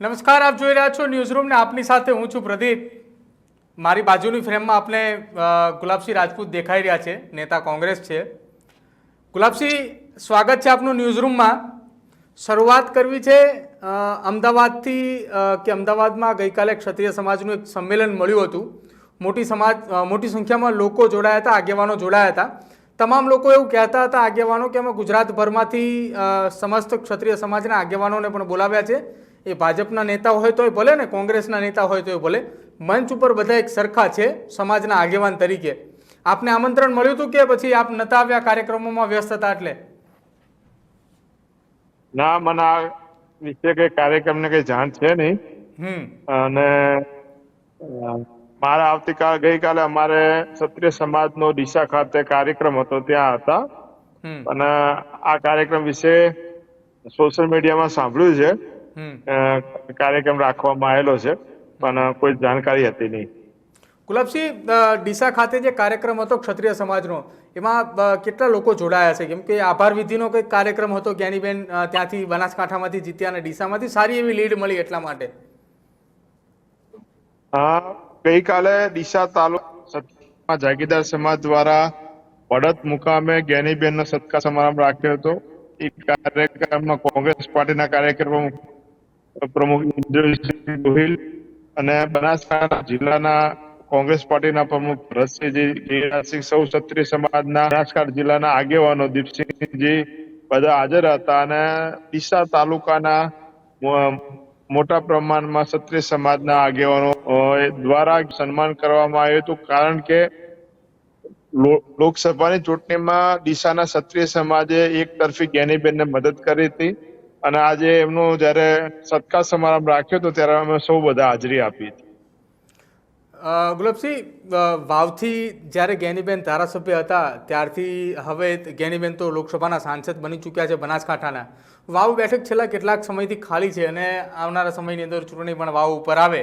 નમસ્કાર, આપ જોઈ રહ્યા છો ન્યૂઝરૂમને આપની સાથે હું છું પ્રદીપ. મારી બાજુની ફ્રેમમાં આપને ગુલાબસિંહ રાજપૂત દેખાઈ રહ્યા છે, નેતા કોંગ્રેસ છે. ગુલાબસિંહ, સ્વાગત છે આપનું ન્યૂઝરૂમમાં શરૂઆત કરવી છે અમદાવાદથી કે અમદાવાદમાં ગઈકાલે ક્ષત્રિય સમાજનું એક સંમેલન મળ્યું હતું. મોટી સમાજ મોટી સંખ્યામાં લોકો જોડાયા હતા, આગેવાનો જોડાયા હતા. તમામ લોકો એવું કહેતા હતા, આગેવાનો, કે અમે ગુજરાતભરમાંથી સમસ્ત ક્ષત્રિય સમાજના આગેવાનોને પણ બોલાવ્યા છે. એ ભાજપના નેતા હોય તોય ભલે ને કોંગ્રેસના નેતા હોય તોય ભલે મંચ ઉપર બધા એક સરખા છે સમાજના આગેવાન તરીકે. આપને આમંત્રણ મળ્યું હતું કે પછી આપ નતા આવ્યા કાર્યક્રમોમાં વ્યસ્ત હતા એટલે? ના મને આ વિશે કઈ કાર્યક્રમને કઈ જાણ છે નહીં. અને મારા આવતીકાલ ગઈકાલે અમારે ક્ષત્રિય સમાજનો દિશા ખાતે કાર્યક્રમ હતો ત્યાં હતા. અને આ કાર્યક્રમ વિશે સોશિયલ મીડિયામાં સાંભળ્યું છે. કાર્યક્રમ રાખવામાં આવેલો છે પણ કોઈ જાણકારી હતી નહીં. ગુલાબસિંહ ડીસા ખાતે જે કાર્યક્રમ હતો ક્ષત્રિય સમાજનો એમાં કેટલા લોકો જોડાયા છે? કેમ કે આભાર વિધિનો કંઈક કાર્યક્રમ હતો જ્ઞાનીબેન ત્યાંથી બનાસકાંઠામાંથી જીત્યા અને ડીસામાંથી સારી એવી લીડ મળી એટલા માટે. હા ગઈકાલે ડીસા તાલુકા જાગીરદાર સમાજ દ્વારા વડદ મુકામે જ્ઞાનીબેનનો સત્કાર સમારંભ રાખ્યો હતો. એ કાર્યક્રમમાં કોંગ્રેસ પાર્ટીના કાર્યક્રમ પ્રમુખ ઇન્દ્રજીતસિંહ ગોહિલ અને બનાસકાંઠા જિલ્લાના કોંગ્રેસ પાર્ટીના પ્રમુખ ભરતસિંહજી સૌ ક્ષત્રિય સમાજના બનાસકાંઠા જિલ્લાના આગેવાનો દીપસિંહજી બધા હાજર હતા અને ડીસા તાલુકાના મોટા પ્રમાણમાં ક્ષત્રિય સમાજના આગેવાનો દ્વારા સન્માન કરવામાં આવ્યું હતું. કારણ કે લોકસભાની ચૂંટણીમાં ડીસાના ક્ષત્રિય સમાજે એક તરફી જ્ઞાનીબેનને મદદ કરી હતી. અને આજે એમનો જ્યારે સત્કાર સમારંભ રાખ્યો હતો ત્યારે અમે સૌ બધા હાજરી આપી હતી. ગુલાબસિંહ વાવથી જ્યારે ગેનીબેન ધારાસભ્ય હતા, ત્યારથી હવે જ્ઞાનીબેન તો લોકસભાના સાંસદ બની ચૂક્યા છે બનાસકાંઠાના. વાવ બેઠક છેલ્લા કેટલાક સમયથી ખાલી છે અને આવનારા સમયની અંદર ચૂંટણી પણ વાવ ઉપર આવે.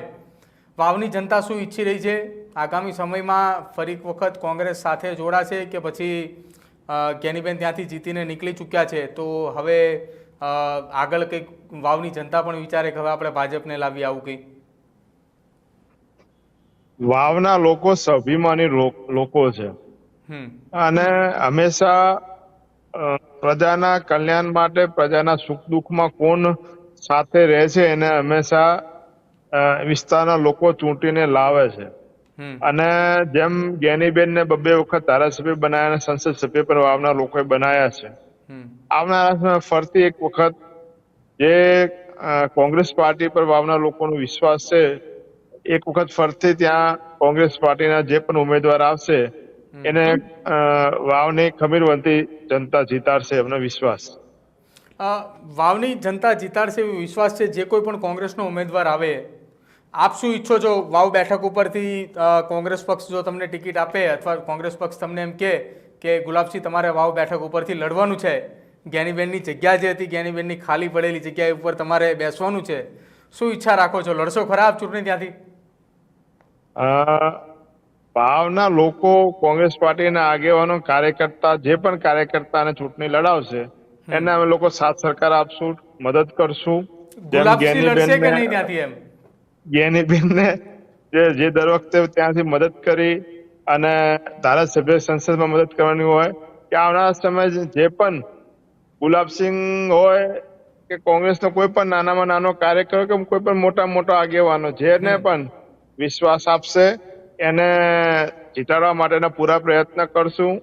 વાવની જનતા શું ઈચ્છી રહી છે? આગામી સમયમાં ફરી વખત કોંગ્રેસ સાથે જોડાશે કે પછી ગેનીબેન ત્યાંથી જીતીને નીકળી ચૂક્યા છે? તો હવે આગળ કંઈક વાવની જનતા પણ વિચારે કે હવે આપણે ભાજપને લાવી આવું કંઈ? વાવના લોકો સ્વાભિમાની લોકો છે. અને હંમેશા પ્રજાના કલ્યાણ માટે પ્રજાના સુખ દુઃખમાં કોણ સાથે રહે છે એને હંમેશા વિસ્તારના લોકો ચૂંટીને લાવે છે. અને જેમ જ્ઞાનીબેનને બબ્બે વખત ધારાસભ્ય બનાવ્યા અને સંસદ સભ્ય પણ વાવના લોકોએ બનાવ્યા છે. આવનારા ફરતી એક વખત જે કોંગ્રેસ પાર્ટી પર વાવના લોકોનો વિશ્વાસ છે એક વખત ફરતી ત્યાં કોંગ્રેસ પાર્ટીના જે પણ ઉમેદવાર આવશે એને વાવની ખમીરવંતી જનતા જીતાડશે એમનો વિશ્વાસ. વાવની જનતા જીતાડશે એવો વિશ્વાસ છે જે કોઈ પણ કોંગ્રેસનો ઉમેદવાર આવે. આપ શું ઈચ્છો છો વાવ બેઠક ઉપરથી કોંગ્રેસ પક્ષ જો તમને ટિકિટ આપે અથવા કોંગ્રેસ પક્ષ તમને એમ કહે કે ગુલાબસિંહ તમારે વાવ બેઠક ઉપરથી લડવાનું છે? જ્ઞાનીબેનની જગ્યા જે હતી જ્ઞાનીબેનની ખાલી પડેલી જગ્યા ઉપર તમારે બેસવાનું છે? શું ઈચ્છા રાખો છો? લડશો ખરા આપ ચૂંટણી ત્યાંથી? ભાવના લોકો કોંગ્રેસ પાર્ટીના આગેવાનો કાર્યકર્તા જે પણ કાર્યકર્તાને ચૂંટણી લડાવશે એને અમે લોકો સાથ સરકાર આપશું મદદ કરશું. જ્ઞાનીબેનને એમ? જ્ઞાનીબેનને જે જે દર વખતે ત્યાંથી મદદ કરી અને ધારાસભ્ય સંસદમાં મદદ કરવાની હોય કે આવનારા સમય જે પણ ગુલાબસિંહ હોય કે કોંગ્રેસનો કોઈ પણ નાનામાં નાનો કાર્યકર કે કોઈ પણ મોટા મોટા આગેવાનો જેને પણ વિશ્વાસ આપશે એને જીતાડવા માટેના પૂરા પ્રયત્ન કરશું.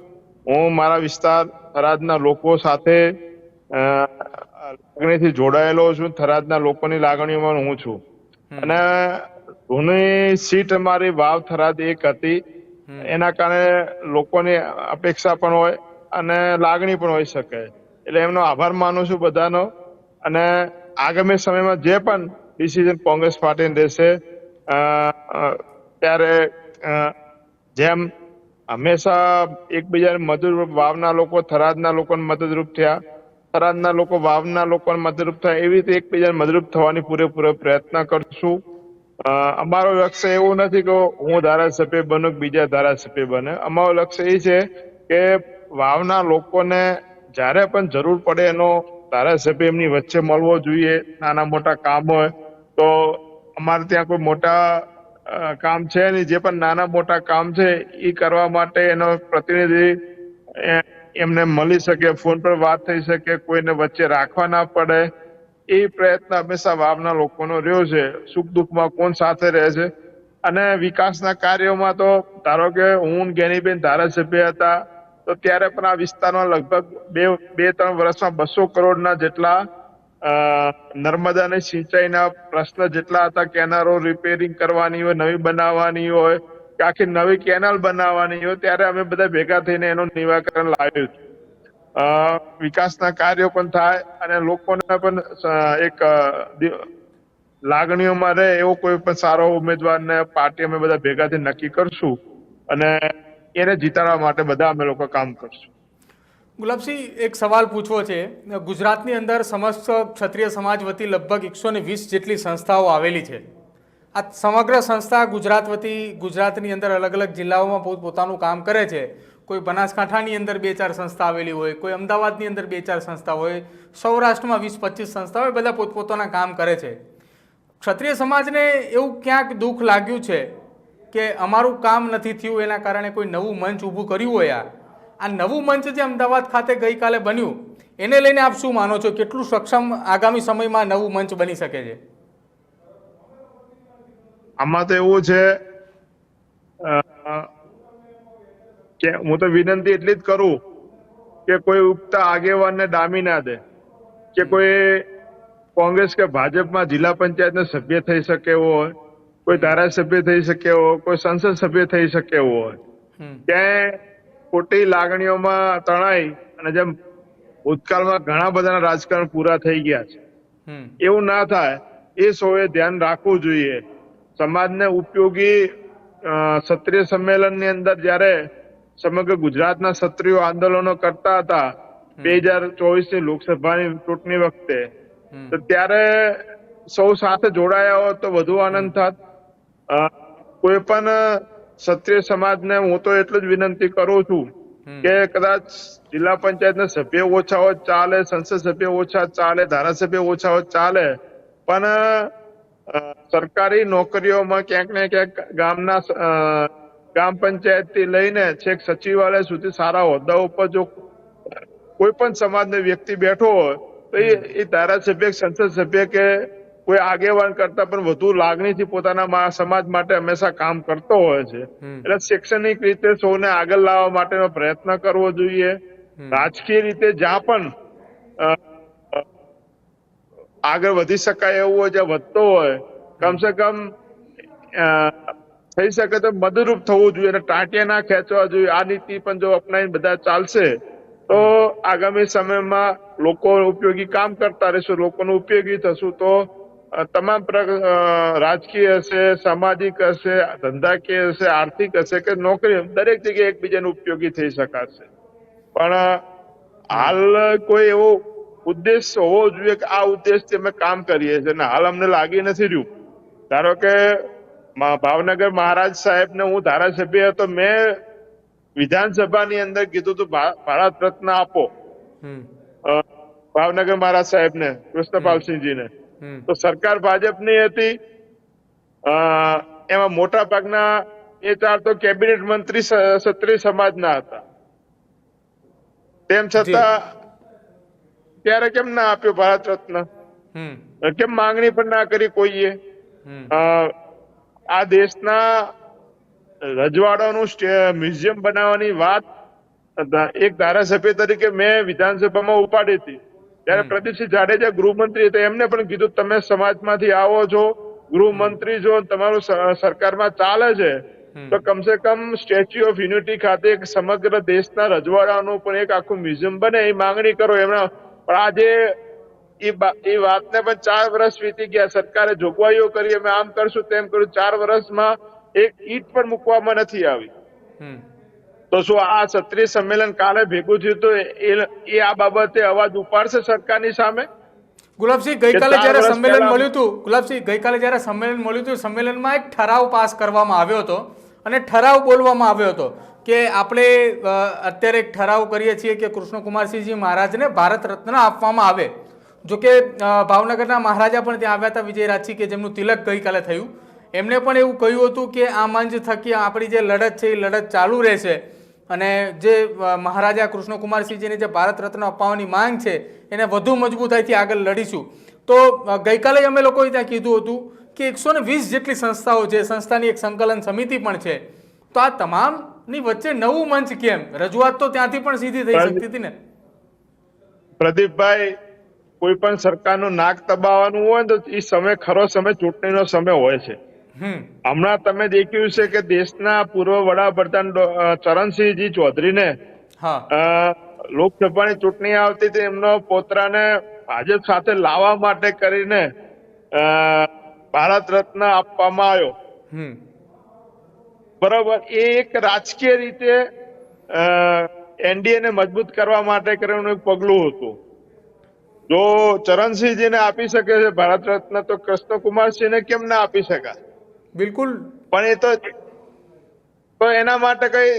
હું મારા વિસ્તાર થરાદના લોકો સાથે લાગણીથી જોડાયેલો છું. થરાદના લોકોની લાગણીઓમાં હું છું. અને જૂની સીટ મારી વાવ થરાદ એક હતી. એના કારણે લોકોની અપેક્ષા પણ હોય અને લાગણી પણ હોઈ શકે. એટલે એમનો આભાર માનું છું બધાનો. અને આગામી સમયમાં જે પણ ડિસિઝન કોંગ્રેસ પાર્ટીને રહેશે ત્યારે જેમ હંમેશા એકબીજાને મદદરૂપ વાવના લોકો, થરાદના લોકોને મદદરૂપ થયા, થરાદના લોકો વાવના લોકોને મદદરૂપ થયા, એવી રીતે એકબીજાને મદદરૂપ થવાની પૂરેપૂરો પ્રયત્ન કરશું. અમારો લક્ષ્ય એવું નથી કે હું ધારાસભ્ય બનું બીજા ધારાસભ્ય બને. અમારો લક્ષ્ય એ છે કે વાવના લોકોને જ્યારે પણ જરૂર પડે એનો ધારાસભ્ય એમની વચ્ચે મળવો જોઈએ, નાના મોટા કામ હોય, તો અમારે ત્યાં કોઈ મોટા કામ છે નહીં. જે પણ નાના મોટા કામ છે એ કરવા માટે એનો પ્રતિનિધિ એમને મળી શકે, ફોન પર વાત થઈ શકે, કોઈને વચ્ચે રાખવા ના પડે. એ પ્રયત્ન હંમેશા વાવના લોકોનો રહ્યો છે. સુખ દુઃખમાં કોણ સાથે રહે છે? અને વિકાસના કાર્યોમાં તો ધારો કે હું ગેનીબેન ધારાસભ્ય હતા, તો ત્યારે પણ આ વિસ્તારમાં લગભગ બે બે, ત્રણ વર્ષમાં બસો કરોડના જેટલા નર્મદાની સિંચાઈના પ્રશ્ન જેટલા હતા, કેનારો રિપેરિંગ કરવાની હોય, નવી બનાવવાની હોય, કે આખી નવી કેનાલ બનાવવાની હોય, ત્યારે અમે બધા ભેગા થઈને એનું નિરાકરણ લાવ્યું હતું. વિકાસના કાર્યો પણ થાય અને લોકોને પણ એક લાગણીઓમાં રહે એવો કોઈ પણ સારો ઉમેદવારને પાર્ટી અમે બધા ભેગાથી નક્કી કરશું અને એને જીતાડવા માટે બધા અમે લોકો કામ કરશું. ગુલાબસિંહ, એક સવાલ પૂછવો છે. ગુજરાતની અંદર સમસ્ત ક્ષત્રિય સમાજ વતી લગભગ એકસો ને વીસ જેટલી સંસ્થાઓ આવેલી છે. આ સમગ્ર સંસ્થા ગુજરાત વતી ગુજરાતની અંદર અલગ અલગ જિલ્લાઓમાં પોતપોતાનું કામ કરે છે. કોઈ બનાસકાંઠાની અંદર બે ચાર સંસ્થા આવેલી હોય, કોઈ અમદાવાદની અંદર બે ચાર સંસ્થા હોય, સૌરાષ્ટ્રમાં વીસ પચીસ સંસ્થા હોય, બધા પોતપોતાના કામ કરે છે. ક્ષત્રિય સમાજને એવું ક્યાંક દુઃખ લાગ્યું છે કે અમારું કામ નથી થયું, એના કારણે કોઈ નવું મંચ ઊભું કર્યું હોય આ. આ નવું મંચ જે અમદાવાદ ખાતે ગઈકાલે બન્યું, એને લઈને આપ શું માનો છો? કેટલું સક્ષમ આગામી સમયમાં નવું મંચ બની શકે છે? આમાં તો એવું છે કે હું તો વિનંતી એટલી જ કરું કે કોઈ ઉગતા આગેવાનને ડામી ના દે કે કોઈ કોંગ્રેસ કે ભાજપમાં જિલ્લા પંચાયતનો સભ્ય થઈ શકે એવો હોય કોઈ ધારાસભ્ય થઈ શકે એવો હોય કોઈ સંસદ સભ્ય થઈ શકે એવો હોય ક્યાંય ખોટી લાગણીઓમાં તણાઈ અને જેમ ભૂતકાળમાં ઘણા બધાના રાજકારણ પૂરા થઈ ગયા છે. એવું ના થાય. એ સૌએ ધ્યાન રાખવું જોઈએ. સમાજને ઉપયોગી ક્ષત્રિય સંમેલનની અંદર જ્યારે સમગ્ર ગુજરાતના ક્ષત્રિયો આંદોલનો કરતા હતા બે હજાર ચોવીસની લોકસભાની ચૂંટણી વખતે. તો ત્યારે સૌ સાથે જોડાયા હોત તો વધુ આનંદ થાત. કોઈ પણ ક્ષત્રિય સમાજને હું તો એટલું જ વિનંતી કરું છું કે કદાચ જિલ્લા પંચાયતના સભ્ય ઓછા હોય ચાલે સંસદ સભ્ય ઓછા ચાલે ધારાસભ્ય ઓછા હોય ચાલે. પણ સરકારી નોકરીઓમાં ક્યાંક ને ક્યાંક ગામના ગ્રામ પંચાયતથી લઈને છેક સચિવાલય સુધી સારા હોદ્દા ઉપર જો કોઈ પણ સમાજનો વ્યક્તિ બેઠો હોય તો એ ધારાસભ્ય સંસદ સભ્ય કે કોઈ આગેવાન કરતા પણ વધુ લાગણીથી પોતાના સમાજ માટે હંમેશા કામ કરતો હોય છે. એટલે શૈક્ષણિક રીતે સૌને આગળ લાવવા માટેનો પ્રયત્ન કરવો જોઈએ. રાજકીય રીતે જ્યાં પણ આગળ વધી શકાય એવું હોય જ્યાં વધતો હોય કમસે કમ થઈ શકે તો મદદરૂપ થવું જોઈએ અને ટાંટિયા ના ખેંચવા જોઈએ. આ નીતિ પણ જો અપનાવીને બધા ચાલશે, તો આગામી સમયમાં લોકો ઉપયોગી કામ કરતા રહેશું, લોકોનું ઉપયોગી થશું. તો તમામ રાજકીય હશે, સામાજિક હશે, ધંધાકીય હશે, આર્થિક હશે કે નોકરી, દરેક જગ્યાએ એકબીજાને ઉપયોગી થઈ શકાશે. પણ, હાલ કોઈ એવો ઉદ્દેશ હોવો જોઈએ કે આ ઉદ્દેશથી અમે કામ કરીએ છીએ. અને હાલ અમને લાગી નથી રહ્યું. ધારો કે ભાવનગર મહારાજ સાહેબને હું ધારાસભ્ય હતો મેં વિધાનસભાની અંદર કીધું હતું ભારત રત્ન આપો. ભાવનગર મહારાજ સાહેબને કૃષ્ણપાલસિંહજીને. તો સરકાર ભાજપની હતી. એમાં મોટા ભાગના એ ચાર તો કેબિનેટ મંત્રી ક્ષત્રિય સમાજના હતા. તેમ છતાં ત્યારે કેમ ના આપ્યો ભારત રત્ન? કેમ માંગણી પણ ના કરી કોઈએ? આ દેશના રજવાડાનું મ્યુઝિયમ બનાવવાની વાત એક ધારાસભ્ય તરીકે મેં વિધાનસભામાં ઉપાડી હતી. ત્યારે પ્રદીપસિંહ જાડેજા ગૃહમંત્રી હતા. એમને પણ કીધું તમે સમાજમાંથી આવો છો ગૃહમંત્રી જો તમારું સરકારમાં ચાલે છે. તો કમસે કમ સ્ટેચ્યુ ઓફ યુનિટી ખાતે એક સમગ્ર દેશના રજવાડાનું પણ એક આખું મ્યુઝિયમ બને એ માંગણી કરો એમના. પણ આજે એ એ વાતને પણ ચાર વર્ષ વીતી ગયા. સરકારે જોગવાઈઓ કરી અમે આમ કરશું તેમ કર્યું. ચાર વર્ષમાં એક ઈટ પણ મૂકવામાં નથી આવી. તો શું આ ક્ષત્રિય સંમેલન કાલે ભેગું થયું તો એ આ બાબતે અવાજ ઉપાડશે સરકારની સામે? ગુલાબસિંહ ગઈકાલે જ્યારે સંમેલન મળ્યું હતું ગુલાબસિંહ ગઈકાલે જ્યારે સંમેલન મળ્યું હતું સંમેલનમાં એક ઠરાવ પાસ કરવામાં આવ્યો હતો અને ઠરાવ બોલવામાં આવ્યો હતો કે આપણે અત્યારે એક ઠરાવ કરીએ છીએ કે કૃષ્ણકુમારસિંહજી મહારાજને ભારત રત્ન આપવામાં આવે. જોકે ભાવનગરના મહારાજા પણ ત્યાં આવ્યા હતા વિજય વિજયરાજસિંહ કે જેમનું તિલક ગઈકાલે થયું. એમણે પણ એવું કહ્યું હતું કે આ મંચ થકી આપણી જે લડત છે એ લડત ચાલુ રહેશે. અને જે મહારાજા કૃષ્ણકુમારસિંહજીને જે ભારત રત્ન અપાવવાની માંગ છે એને વધુ મજબૂતાઈથી આગળ લડીશું. તો ગઈકાલે અમે લોકોએ ત્યાં કીધું હતું કે એકસો ને વીસ જેટલી સંસ્થાઓ છે સંસ્થાની એક સંકલન સમિતિ પણ છે. તો આ તમામની વચ્ચે નવું મંચ કેમ? રજૂઆત તો ત્યાંથી પણ સીધી થઈ શકતી હતી ને? પ્રદીપભાઈ કોઈ પણ સરકારનું નાક દબાવવાનું હોય તો એ સમય ખરો સમય ચૂંટણીનો સમય હોય છે. હમણાં તમે દેખ્યું છે કે દેશના પૂર્વ વડાપ્રધાન ચરણસિંહજી ચૌધરીને લોકસભાની ચૂંટણી આવતી હતી એમનો પોતરાને ભાજપ સાથે લાવવા માટે કરીને ભારત રત્ન આપવામાં આવ્યો. બરોબર એ એક રાજકીય રીતે એનડીએ ને મજબૂત કરવા માટે કરેલું એક પગલું હતું. જો ચરણસિંહજીને આપી શકે છે ભારત રત્ન તો કૃષ્ણકુમારસિંહને કેમ ના આપી શકાય? બિલકુલ. પણ એ તો તો એના માટે કઈ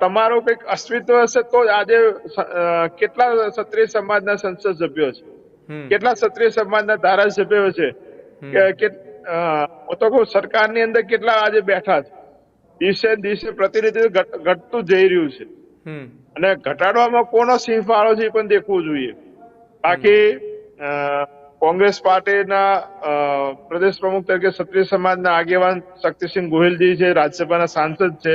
તમારું કંઈક અસ્તિત્વ હશે તો આજે કેટલા ક્ષત્રિય સમાજના સંસદ સભ્યો છે? કેટલા ક્ષત્રિય સમાજના ધારાસભ્યો છે? કે તો કહું સરકારની અંદર કેટલા આજે બેઠા છે? દિવસે દિવસે પ્રતિનિધિત્વ ઘટતું જઈ રહ્યું છે. અને ઘટાડવામાં કોનો સિંહ ફાળો છે એ પણ દેખવું જોઈએ. બાકી કોંગ્રેસ પાર્ટીના પ્રદેશ પ્રમુખ તરીકે ક્ષત્રિય સમાજના આગેવાન શક્તિસિંહ ગોહિલજી છે રાજ્યસભાના સાંસદ છે.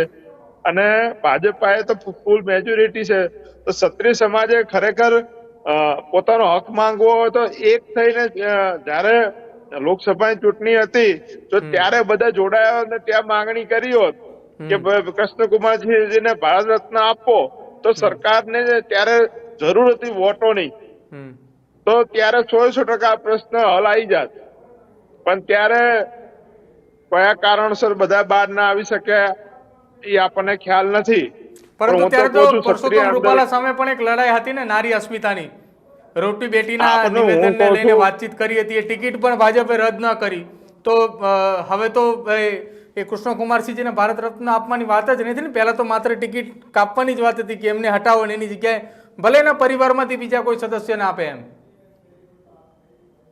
અને ભાજપ પાસે તો ફૂલ મેજોરિટી છે. તો ક્ષત્રિય સમાજે ખરેખર પોતાનો હક માંગવો હોય તો એક થઈને જ્યારે લોકસભાની ચૂંટણી હતી તો ત્યારે બધા જોડાયા અને ત્યાં માંગણી કરી હોત કે કૃષ્ણકુમારજીને ભારત રત્ન આપો તો સરકારને ત્યારે જરૂર હતી વોટોની. તો ત્યારે સો સો ટકા પ્રશ્ન હલ આવી જાત. પણ ત્યારે કયા કારણસર બધા બહાર ના આવી શક્યા એ આપણને ખ્યાલ નથી. પરંતુ ત્યારે તો પરસોત્તમ રૂપાલા સામે પણ એક લડાઈ હતી ને નારી અસ્મિતાની. રોટી બેટીના નિવેદનને લઈને વાતચીત કરી હતી એ ટિકિટ પણ ભાજપે રદ ન કરી. તો હવે તો એ એ કૃષ્ણકુમારસિંહજીને ભારત રત્ન આપવાની વાત જ નથી ને. પહેલા તો માત્ર ટિકિટ કાપવાની જ વાત હતી કે એમને હટાવો ને એની જગ્યાએ ભલે એના પરિવારમાંથી બીજા કોઈ સદસ્યને આપે એમ.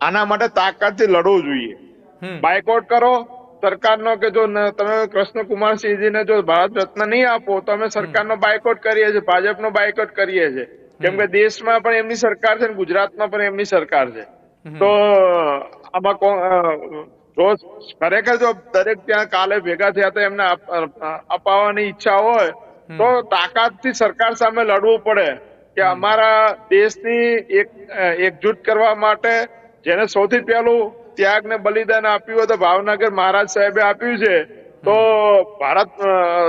આના માટે તાકાતથી લડવું જોઈએ. બાયકોટ કરો સરકારનો કે જો તમે તમે કૃષ્ણકુમારસિંહજીને જો ભારત રત્ન નહીં આપો તો અમે સરકારનો બાયકોટ કરીએ છીએ ભાજપનો બાયકોટ કરીએ છીએ. કેમ કે દેશમાં પણ એમની સરકાર છે ને ગુજરાતમાં પણ એમની સરકાર છે. તો આમાં કો- જો ખરેખર જો દરેક ત્યાં કાલે ભેગા થયા તો એમને અપાવવાની ઈચ્છા હોય તો તાકાતથી સરકાર સામે લડવું પડે. કે અમારા દેશની એક એકજૂટ કરવા માટે જેને સૌથી પહેલું ત્યાગ ને બલિદાન આપ્યું હોય તો ભાવનગર મહારાજ સાહેબે આપ્યું છે તો ભારત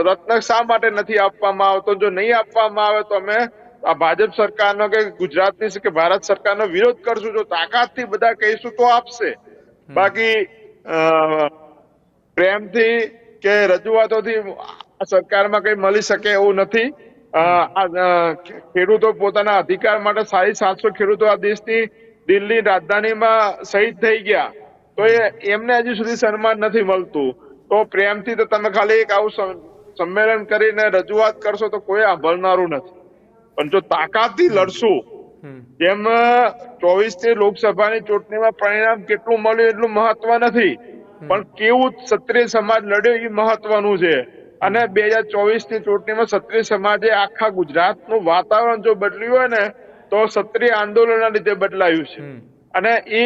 રત્ન શા માટે નથી આપવામાં આવતો? જો નહીં આપવામાં આવે તો અમે આ ભાજપ સરકારનો કે ગુજરાતની કે ભારત સરકારનો વિરોધ કરશું. જો તાકાતથી બધા કહીશું તો આપશે. બાકી પ્રેમથી કે રજૂઆતોથી આ સરકારમાં કઈ મળી શકે એવું નથી. ખેડૂતો પોતાના અધિકાર માટે સાડી સાતસો ખેડૂતો આ દેશની દિલ્હી રાજધાનીમાં શહીદ થઈ ગયા. તો એમને હજી સુધી સન્માન નથી મળતું. તો પ્રેમથી તો તમે ખાલી એક આવું સંમેલન કરીને રજૂઆત કરશો તો કોઈ સાંભળનારું નથી. પણ જો તાકાતથી લડશું જેમ ચોવીસથી લોકસભાની ચૂંટણીમાં પરિણામ કેટલું મળ્યું એટલું મહત્વ નથી. પણ કેવું ક્ષત્રિય સમાજ લડ્યો એ મહત્વનું છે. અને બે હજાર ચોવીસની ચૂંટણીમાં ક્ષત્રિય સમાજે આખા ગુજરાતનું વાતાવરણ જો બદલ્યું હોય ને તો ક્ષત્રિય આંદોલનના લીધે બદલાયું છે. અને એ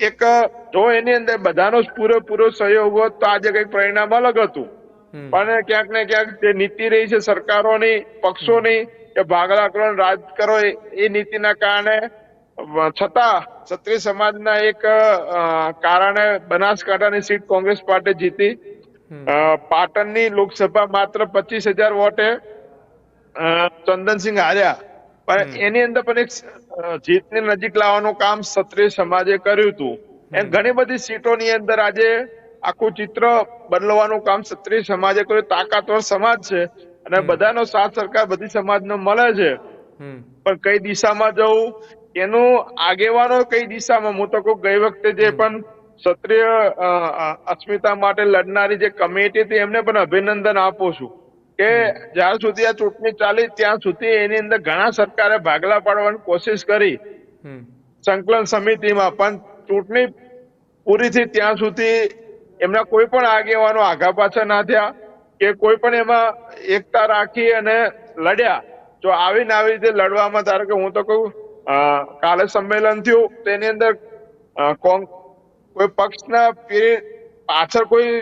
એક જો એની અંદર બધાનો પૂરેપૂરો સહયોગ હોત તો આજે કંઈક પરિણામ અલગ હતું. પણ ક્યાંક ને ક્યાંક જે નીતિ રહી છે સરકારોની પક્ષોની કે ભાગલા કરો રાજ કરો એ- નીતિના કારણે છતાં ક્ષત્રિય સમાજના એક કારણે બનાસકાંઠાની સીટ કોંગ્રેસ પાર્ટી જીતી. પાટણની લોકસભા માત્ર પચીસ હજાર વોટે ચંદનસિંહ હાર્યા. પણ એની અંદર પણ એક જીતની નજીક લાવવાનું કામ ક્ષત્રિય સમાજે કર્યું હતું. એમ ઘણી બધી સીટોની અંદર આજે આખું ચિત્ર બદલવાનું કામ ક્ષત્રિય સમાજે કર્યું. તાકાતવર સમાજ છે અને બધાનો સાથ સરકાર બધી સમાજનો મળે છે. પણ કઈ દિશામાં જવું એનું આગેવાનો કઈ દિશામાં હું તો કહું ગઈ વખતે જે પણ ક્ષત્રિય અસ્મિતા માટે લડનારી જે કમિટી હતી એમને પણ અભિનંદન આપું છું કે જ્યાં સુધી આ ચૂંટણી ચાલી ત્યાં સુધી એની અંદર ઘણા સરકારે ભાગલા પાડવાની કોશિશ કરી. સંકલન સમિતિમાં પણ ચૂંટણી પૂરી થઈ ત્યાં સુધી એમના કોઈ પણ આગેવાનો આગા પાછા ના થયા કે કોઈ પણ એમાં એકતા રાખી અને લડ્યા. જો આવીને આવી રીતે લડવામાં ધારો કે હું તો કહું કાલે સંમેલન થયું તેની અંદર કોઈ પક્ષના પાછળ કોઈ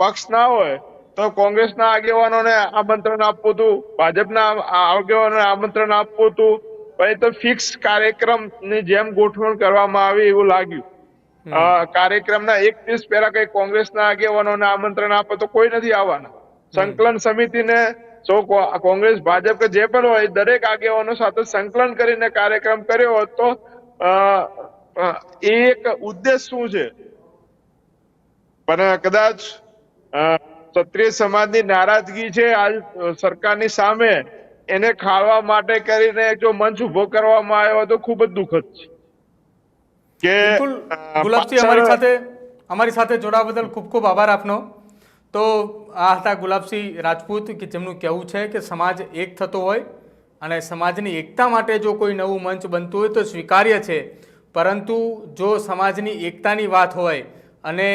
પક્ષ ના હોય તો કોંગ્રેસના આગેવાનોને આમંત્રણ આપવું હતું ભાજપના આગેવાનોને આમંત્રણ આપવું હતું. પછી તો ફિક્સ કાર્યક્રમની જેમ ગોઠવણ કરવામાં આવી એવું લાગ્યું. કાર્યક્રમના એક દિવસ પહેલા કઈ કોંગ્રેસના આગેવાનોને આમંત્રણ આપે તો કોઈ નથી આવવાના. સંકલન સમિતિને જો કોંગ્રેસ ભાજપ કે જે પણ હોય દરેક આગેવાનો સાથે સંકલન કરીને કાર્યક્રમ કર્યો હોત એ એક ઉદ્દેશ શું છે? પણ કદાચ ક્ષત્રિય સમાજની નારાજગી છે આજ સરકારની સામે એને ખાળવા માટે કરીને જો મંચ ઊભો કરવામાં આવ્યો તો ખૂબ જ દુઃખદ છે. કે ગુલાબસિંહ અમારી સાથે અમારી સાથે જોડાવા બદલ ખૂબ ખૂબ આભાર આપનો. તો આ હતા ગુલાબસિંહ રાજપૂત કે જેમનું કહેવું છે કે સમાજ એક થતો હોય અને સમાજની એકતા માટે જો કોઈ નવું મંચ બનતું હોય તો સ્વીકાર્ય છે. પરંતુ જો સમાજની એકતાની વાત હોય અને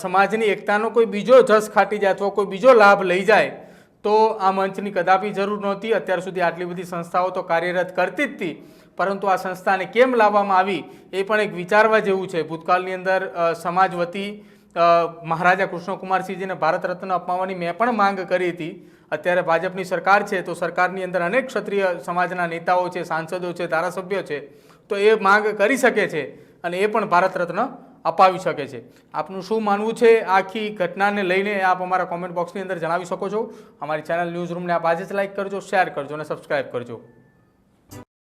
સમાજની એકતાનો કોઈ બીજો જસ ખાટી જાય અથવા કોઈ બીજો લાભ લઈ જાય, તો આ મંચની કદાપી જરૂર નહોતી. અત્યાર સુધી આટલી બધી સંસ્થાઓ તો કાર્યરત કરતી જ હતી. પરંતુ આ સંસ્થાને કેમ લાવવામાં આવી એ પણ એક વિચારવા જેવું છે. ભૂતકાળની અંદર સમાજ વતી મહારાજા કૃષ્ણકુમારસિંહજીને ભારત રત્ન અપાવવાની મેં પણ માંગ કરી હતી. અત્યારે ભાજપની સરકાર છે, તો સરકારની અંદર અનેક ક્ષત્રિય સમાજના નેતાઓ છે, સાંસદો છે, ધારાસભ્યો છે. તો એ માંગ કરી શકે છે અને એ પણ ભારત રત્ન અપાવી શકે છે. આપનું શું માનવું છે? આખી ઘટનાને લઈને આપ અમારા કોમેન્ટ બોક્સની અંદર જણાવી શકો છો. અમારી ચેનલ ન્યૂઝ રૂમને આપ આજે જ લાઇક કરજો શેર કરજો અને સબસ્ક્રાઈબ કરજો.